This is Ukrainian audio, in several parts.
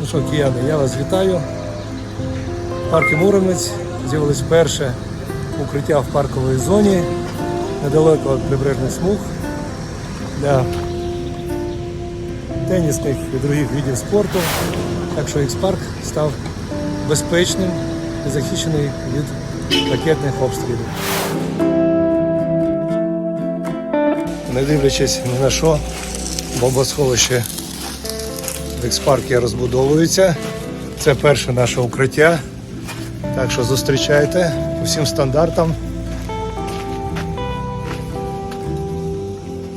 Ну що, кияни, я вас вітаю. В парку Муромець з'явилось перше укриття в парковій зоні недалеко від прибережних смуг для тенісних і других видів спорту. Так що X-Парк став безпечним і захищений від ракетних обстрілів. Не дивлячись ні на що, бомбосховище в X-Паркі розбудовується. Це перше наше укриття. Так що зустрічайте усім стандартам.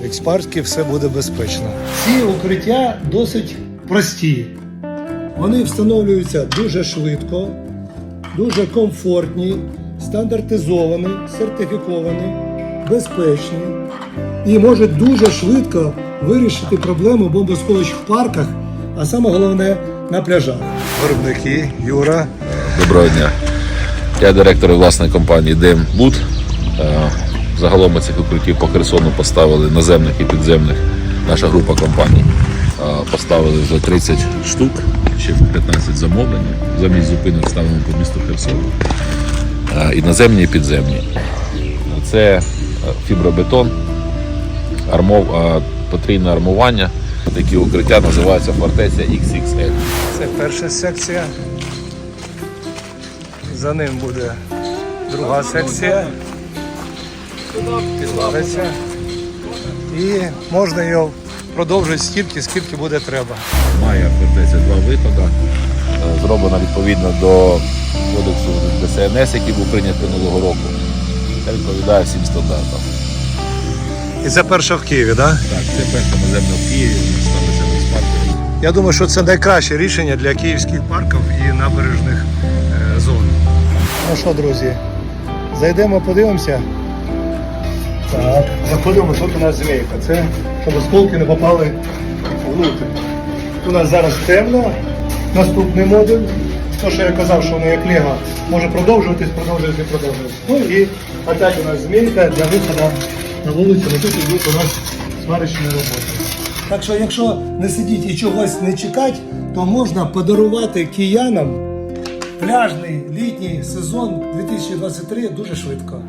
В X-Паркі все буде безпечно. Ці укриття досить прості. Вони встановлюються дуже швидко, дуже комфортні, стандартизовані, сертифіковані, безпечні і можуть дуже швидко вирішити проблему бомбосховищ в парках, а саме головне на пляжах. Виробники Юра. Доброго дня. Я директор і власник компанії Дем Буд. Е, Загалом ми цих укриттів по Херсону поставили наземних і підземних. Наша група компаній е, поставили вже 30 штук, ще 15 замовлень. Замість зупинок ставимо по місту Херсон. Е, І наземні, і підземні. Це е, фібробетон, армов, потрійне армування. Такі укриття називаються фортеця XXL. Це перша секція. За ним буде друга секція. Підвалиться. І можна його продовжувати стільки, скільки буде треба. Має фортеця два виходи. Е, Зроблена відповідно до кодексу ДСНС, який був прийнятий минулого року. Це відповідає всім стандартам. І це перша в Києві, так? Да? Так, це перша наземна в Києві, ставиться в експарку. Я думаю, що це найкраще рішення для київських парків і набережних е, зон. Ну що, друзі, зайдемо, подивимося. Так, заходимо, тут у нас змійка. Це щоб осколки не попали внутрі. У нас зараз темно. Наступний модуль. То, що я казав, що воно як лего може продовжуватись, продовжуватись, продовжуватись. Ну і опять у нас змійка для виходу на вулицю, але тут йдуть у нас сварочні роботи. Так що, якщо не сидіть і чогось не чекати, то можна подарувати киянам пляжний літній сезон 2023 дуже швидко.